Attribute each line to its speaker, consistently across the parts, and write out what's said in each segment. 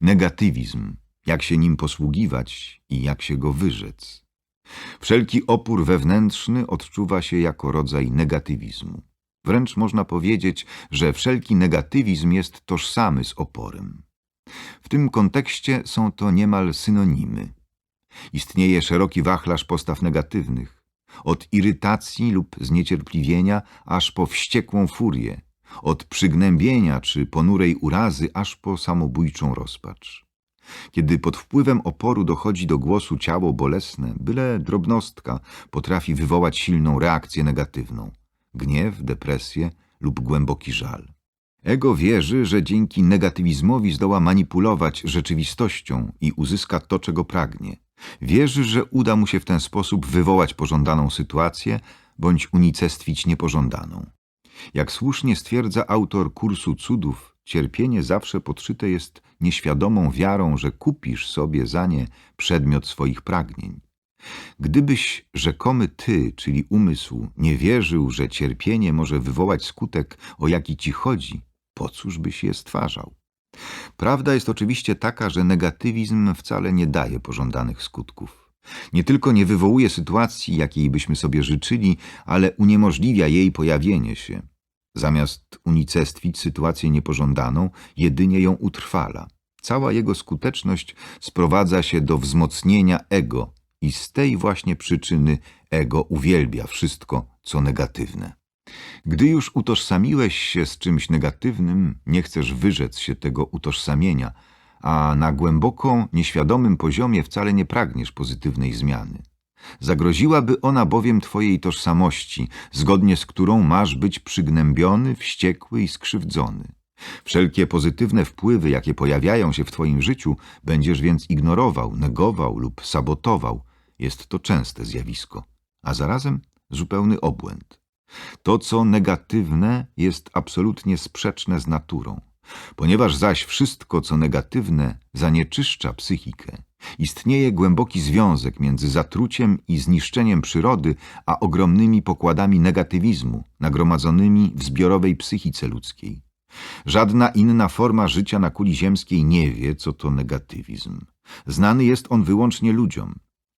Speaker 1: Negatywizm, jak się nim posługiwać i jak się go wyrzec. Wszelki opór wewnętrzny odczuwa się jako rodzaj negatywizmu. Wręcz można powiedzieć, że wszelki negatywizm jest tożsamy z oporem. W tym kontekście są to niemal synonimy. Istnieje szeroki wachlarz postaw negatywnych, od irytacji lub zniecierpliwienia aż po wściekłą furię, od przygnębienia czy ponurej urazy aż po samobójczą rozpacz. Kiedy pod wpływem oporu dochodzi do głosu ciało bolesne, byle drobnostka potrafi wywołać silną reakcję negatywną gniew, depresję lub głęboki żal. Ego wierzy, że dzięki negatywizmowi zdoła manipulować rzeczywistością i uzyska to, czego pragnie. Wierzy, że uda mu się w ten sposób wywołać pożądaną sytuację bądź unicestwić niepożądaną. Jak słusznie stwierdza autor kursu cudów, cierpienie zawsze podszyte jest nieświadomą wiarą, że kupisz sobie za nie przedmiot swoich pragnień. Gdybyś rzekomy ty, czyli umysł, nie wierzył, że cierpienie może wywołać skutek, o jaki ci chodzi, po cóż byś je stwarzał? Prawda jest oczywiście taka, że negatywizm wcale nie daje pożądanych skutków. Nie tylko nie wywołuje sytuacji, jakiej byśmy sobie życzyli, ale uniemożliwia jej pojawienie się. Zamiast unicestwić sytuację niepożądaną, jedynie ją utrwala. Cała jego skuteczność sprowadza się do wzmocnienia ego i z tej właśnie przyczyny ego uwielbia wszystko, co negatywne. Gdy już utożsamiłeś się z czymś negatywnym, nie chcesz wyrzec się tego utożsamienia, a na głęboko nieświadomym poziomie wcale nie pragniesz pozytywnej zmiany. Zagroziłaby ona bowiem twojej tożsamości, zgodnie z którą masz być przygnębiony, wściekły i skrzywdzony. Wszelkie pozytywne wpływy, jakie pojawiają się w twoim życiu, będziesz więc ignorował, negował lub sabotował. Jest to częste zjawisko, a zarazem zupełny obłęd. To, co negatywne, jest absolutnie sprzeczne z naturą. Ponieważ zaś wszystko, co negatywne, zanieczyszcza psychikę, istnieje głęboki związek między zatruciem i zniszczeniem przyrody, a ogromnymi pokładami negatywizmu nagromadzonymi w zbiorowej psychice ludzkiej. Żadna inna forma życia na kuli ziemskiej nie wie, co to negatywizm. Znany jest on wyłącznie ludziom.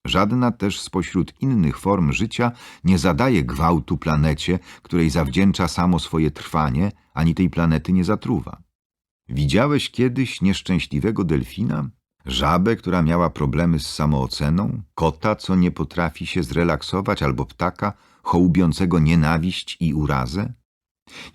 Speaker 1: Żadna też spośród innych form życia nie zadaje gwałtu planecie, której zawdzięcza samo swoje trwanie, ani tej planety nie zatruwa. Widziałeś kiedyś nieszczęśliwego delfina? Żabę, która miała problemy z samooceną? Kota, co nie potrafi się zrelaksować? Albo ptaka, hołubiącego nienawiść i urazę?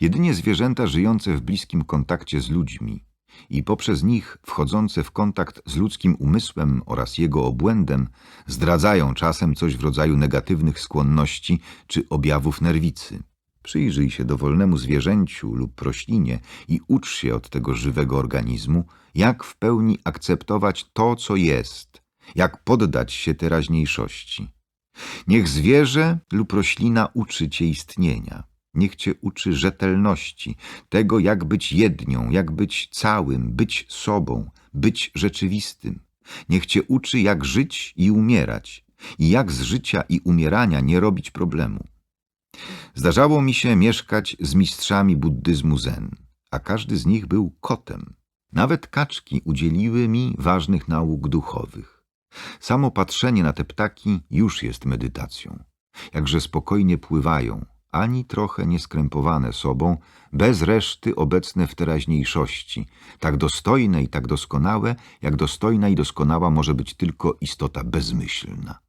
Speaker 1: Jedynie zwierzęta żyjące w bliskim kontakcie z ludźmi i poprzez nich wchodzące w kontakt z ludzkim umysłem oraz jego obłędem zdradzają czasem coś w rodzaju negatywnych skłonności czy objawów nerwicy. Przyjrzyj się dowolnemu zwierzęciu lub roślinie i ucz się od tego żywego organizmu, jak w pełni akceptować to, co jest, jak poddać się teraźniejszości. Niech zwierzę lub roślina uczy cię istnienia. Niech cię uczy rzetelności, tego jak być jednią, jak być całym, być sobą, być rzeczywistym. Niech cię uczy jak żyć i umierać i jak z życia i umierania nie robić problemu. Zdarzało mi się mieszkać z mistrzami buddyzmu zen, a każdy z nich był kotem. Nawet kaczki udzieliły mi ważnych nauk duchowych. Samo patrzenie na te ptaki już jest medytacją. Jakże spokojnie pływają, ani trochę nieskrępowane sobą, bez reszty obecne w teraźniejszości, tak dostojne i tak doskonałe, jak dostojna i doskonała może być tylko istota bezmyślna.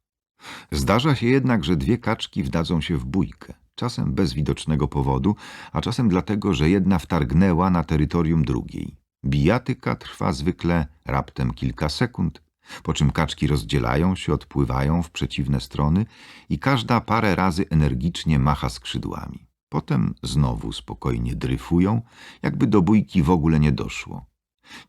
Speaker 1: Zdarza się jednak, że dwie kaczki wdadzą się w bójkę, czasem bez widocznego powodu, a czasem dlatego, że jedna wtargnęła na terytorium drugiej. Bijatyka trwa zwykle raptem kilka sekund, po czym kaczki rozdzielają się, odpływają w przeciwne strony i każda parę razy energicznie macha skrzydłami. Potem znowu spokojnie dryfują, jakby do bójki w ogóle nie doszło.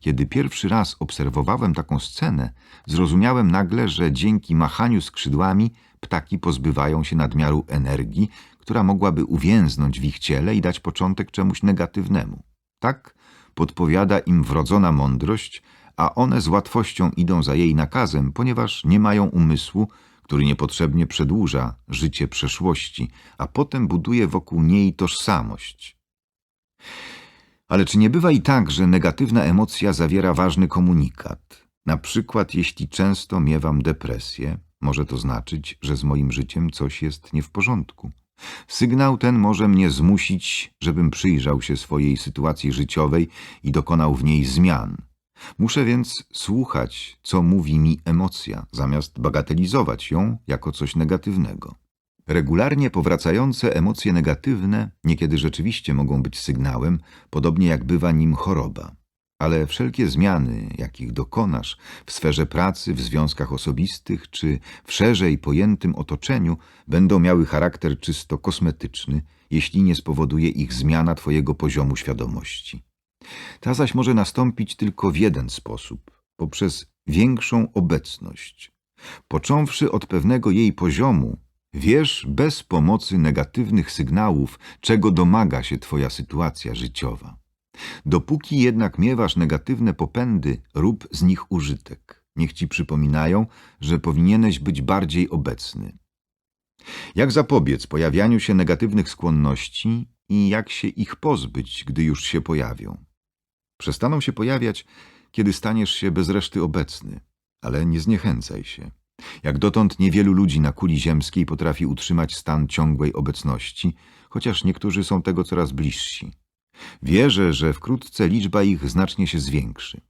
Speaker 1: Kiedy pierwszy raz obserwowałem taką scenę, zrozumiałem nagle, że dzięki machaniu skrzydłami ptaki pozbywają się nadmiaru energii, która mogłaby uwięznąć w ich ciele i dać początek czemuś negatywnemu. Tak podpowiada im wrodzona mądrość, a one z łatwością idą za jej nakazem, ponieważ nie mają umysłu, który niepotrzebnie przedłuża życie przeszłości, a potem buduje wokół niej tożsamość. Ale czy nie bywa i tak, że negatywna emocja zawiera ważny komunikat? Na przykład, jeśli często miewam depresję, może to znaczyć, że z moim życiem coś jest nie w porządku. Sygnał ten może mnie zmusić, żebym przyjrzał się swojej sytuacji życiowej i dokonał w niej zmian. Muszę więc słuchać, co mówi mi emocja, zamiast bagatelizować ją jako coś negatywnego. Regularnie powracające emocje negatywne niekiedy rzeczywiście mogą być sygnałem, podobnie jak bywa nim choroba. Ale wszelkie zmiany, jakich dokonasz w sferze pracy, w związkach osobistych czy w szerzej pojętym otoczeniu, będą miały charakter czysto kosmetyczny, jeśli nie spowoduje ich zmiana Twojego poziomu świadomości. Ta zaś może nastąpić tylko w jeden sposób poprzez większą obecność. Począwszy od pewnego jej poziomu, wiesz bez pomocy negatywnych sygnałów, czego domaga się Twoja sytuacja życiowa. Dopóki jednak miewasz negatywne popędy, rób z nich użytek. Niech ci przypominają, że powinieneś być bardziej obecny. Jak zapobiec pojawianiu się negatywnych skłonności i jak się ich pozbyć, gdy już się pojawią? Przestaną się pojawiać, kiedy staniesz się bez reszty obecny, ale nie zniechęcaj się. Jak dotąd niewielu ludzi na kuli ziemskiej potrafi utrzymać stan ciągłej obecności, chociaż niektórzy są tego coraz bliżsi. Wierzę, że wkrótce liczba ich znacznie się zwiększy.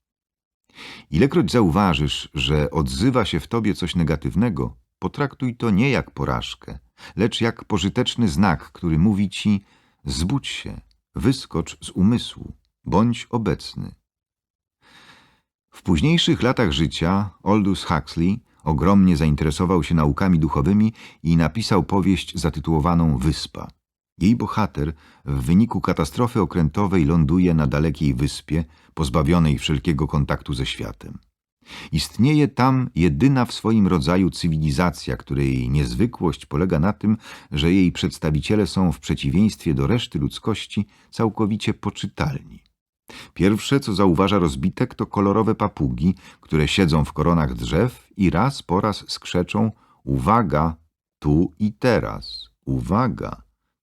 Speaker 1: Ilekroć zauważysz, że odzywa się w tobie coś negatywnego, potraktuj to nie jak porażkę, lecz jak pożyteczny znak, który mówi ci zbudź się, wyskocz z umysłu, bądź obecny. W późniejszych latach życia Aldous Huxley ogromnie zainteresował się naukami duchowymi i napisał powieść zatytułowaną Wyspa. Jej bohater w wyniku katastrofy okrętowej ląduje na dalekiej wyspie, pozbawionej wszelkiego kontaktu ze światem. Istnieje tam jedyna w swoim rodzaju cywilizacja, której niezwykłość polega na tym, że jej przedstawiciele są w przeciwieństwie do reszty ludzkości całkowicie poczytalni. Pierwsze, co zauważa rozbitek, to kolorowe papugi, które siedzą w koronach drzew i raz po raz skrzeczą uwaga, tu i teraz, uwaga,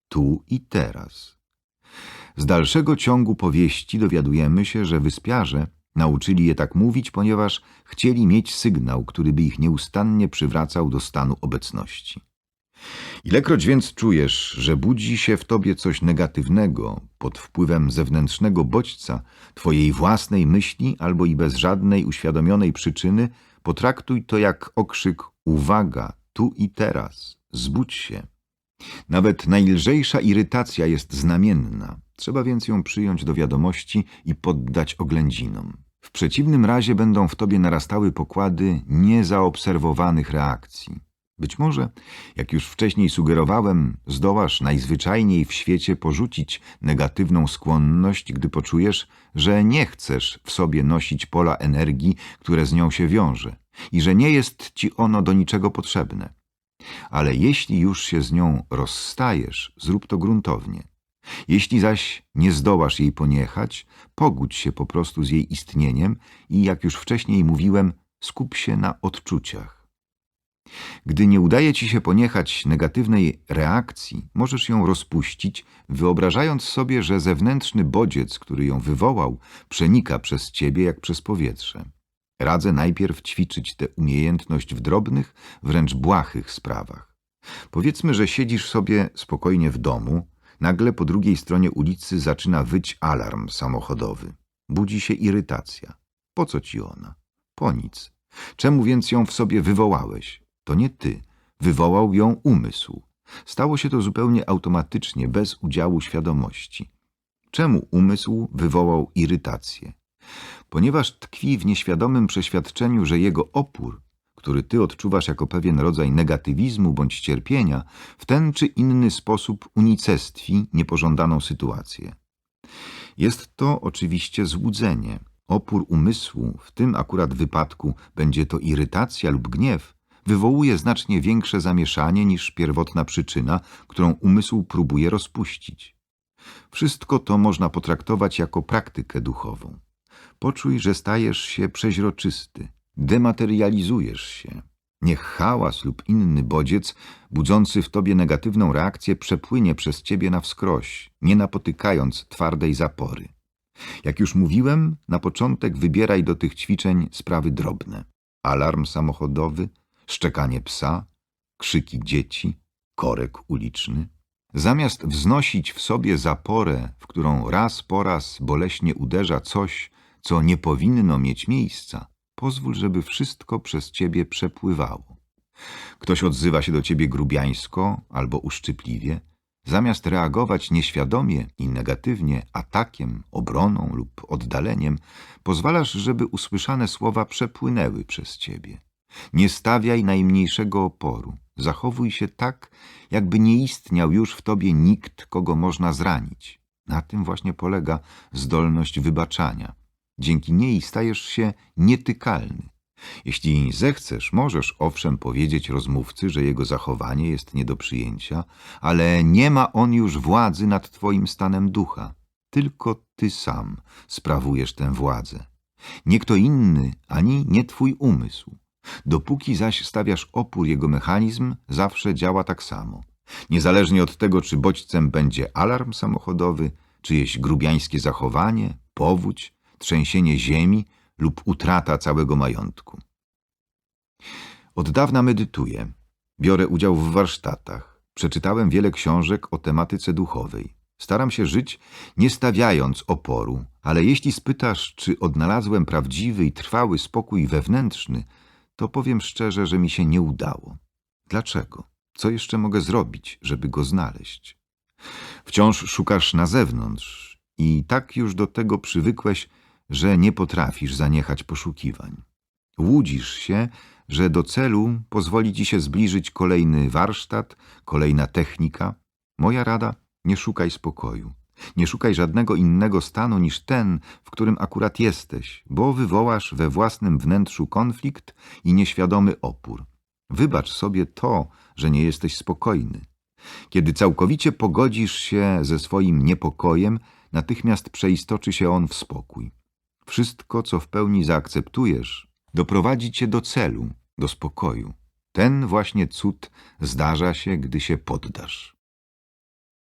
Speaker 1: tu i teraz. Z dalszego ciągu powieści dowiadujemy się, że wyspiarze nauczyli je tak mówić, ponieważ chcieli mieć sygnał, który by ich nieustannie przywracał do stanu obecności. Ilekroć więc czujesz, że budzi się w tobie coś negatywnego pod wpływem zewnętrznego bodźca, twojej własnej myśli albo i bez żadnej uświadomionej przyczyny, potraktuj to jak okrzyk uwaga, tu i teraz, zbudź się. Nawet najlżejsza irytacja jest znamienna, trzeba więc ją przyjąć do wiadomości i poddać oględzinom. W przeciwnym razie będą w tobie narastały pokłady niezaobserwowanych reakcji. Być może, jak już wcześniej sugerowałem, zdołasz najzwyczajniej w świecie porzucić negatywną skłonność, gdy poczujesz, że nie chcesz w sobie nosić pola energii, które z nią się wiąże i że nie jest ci ono do niczego potrzebne. Ale jeśli już się z nią rozstajesz, zrób to gruntownie. Jeśli zaś nie zdołasz jej poniechać, pogódź się po prostu z jej istnieniem i, jak już wcześniej mówiłem, skup się na odczuciach. Gdy nie udaje ci się poniechać negatywnej reakcji, możesz ją rozpuścić, wyobrażając sobie, że zewnętrzny bodziec, który ją wywołał, przenika przez ciebie jak przez powietrze. Radzę najpierw ćwiczyć tę umiejętność w drobnych, wręcz błahych sprawach. Powiedzmy, że siedzisz sobie spokojnie w domu, nagle po drugiej stronie ulicy zaczyna wyć alarm samochodowy. Budzi się irytacja. Po co ci ona? Po nic. Czemu więc ją w sobie wywołałeś? To nie ty. Wywołał ją umysł. Stało się to zupełnie automatycznie, bez udziału świadomości. Czemu umysł wywołał irytację? Ponieważ tkwi w nieświadomym przeświadczeniu, że jego opór, który ty odczuwasz jako pewien rodzaj negatywizmu bądź cierpienia, w ten czy inny sposób unicestwi niepożądaną sytuację. Jest to oczywiście złudzenie. Opór umysłu, w tym akurat wypadku będzie to irytacja lub gniew, wywołuje znacznie większe zamieszanie niż pierwotna przyczyna, którą umysł próbuje rozpuścić. Wszystko to można potraktować jako praktykę duchową. Poczuj, że stajesz się przeźroczysty, dematerializujesz się. Niech hałas lub inny bodziec, budzący w tobie negatywną reakcję, przepłynie przez ciebie na wskroś, nie napotykając twardej zapory. Jak już mówiłem, na początek wybieraj do tych ćwiczeń sprawy drobne. Alarm samochodowy, szczekanie psa, krzyki dzieci, korek uliczny. Zamiast wznosić w sobie zaporę, w którą raz po raz boleśnie uderza coś, co nie powinno mieć miejsca, pozwól, żeby wszystko przez ciebie przepływało. Ktoś odzywa się do ciebie grubiańsko albo uszczypliwie, zamiast reagować nieświadomie i negatywnie atakiem, obroną lub oddaleniem, pozwalasz, żeby usłyszane słowa przepłynęły przez ciebie. Nie stawiaj najmniejszego oporu. Zachowuj się tak, jakby nie istniał już w tobie nikt, kogo można zranić. Na tym właśnie polega zdolność wybaczania. Dzięki niej stajesz się nietykalny. Jeśli zechcesz, możesz owszem powiedzieć rozmówcy, że jego zachowanie jest nie do przyjęcia, ale nie ma on już władzy nad twoim stanem ducha. Tylko ty sam sprawujesz tę władzę. Nie kto inny, ani nie twój umysł. Dopóki zaś stawiasz opór, jego mechanizm zawsze działa tak samo. Niezależnie od tego, czy bodźcem będzie alarm samochodowy, czyjeś grubiańskie zachowanie, powódź, trzęsienie ziemi lub utrata całego majątku. Od dawna medytuję, biorę udział w warsztatach, przeczytałem wiele książek o tematyce duchowej. Staram się żyć nie stawiając oporu, ale jeśli spytasz, czy odnalazłem prawdziwy i trwały spokój wewnętrzny, to powiem szczerze, że mi się nie udało. Dlaczego? Co jeszcze mogę zrobić, żeby go znaleźć? Wciąż szukasz na zewnątrz i tak już do tego przywykłeś, że nie potrafisz zaniechać poszukiwań. Łudzisz się, że do celu pozwoli ci się zbliżyć kolejny warsztat, kolejna technika. Moja rada, nie szukaj spokoju. Nie szukaj żadnego innego stanu niż ten, w którym akurat jesteś, bo wywołasz we własnym wnętrzu konflikt i nieświadomy opór. Wybacz sobie to, że nie jesteś spokojny. Kiedy całkowicie pogodzisz się ze swoim niepokojem, natychmiast przeistoczy się on w spokój. Wszystko, co w pełni zaakceptujesz, doprowadzi cię do celu, do spokoju. Ten właśnie cud zdarza się, gdy się poddasz.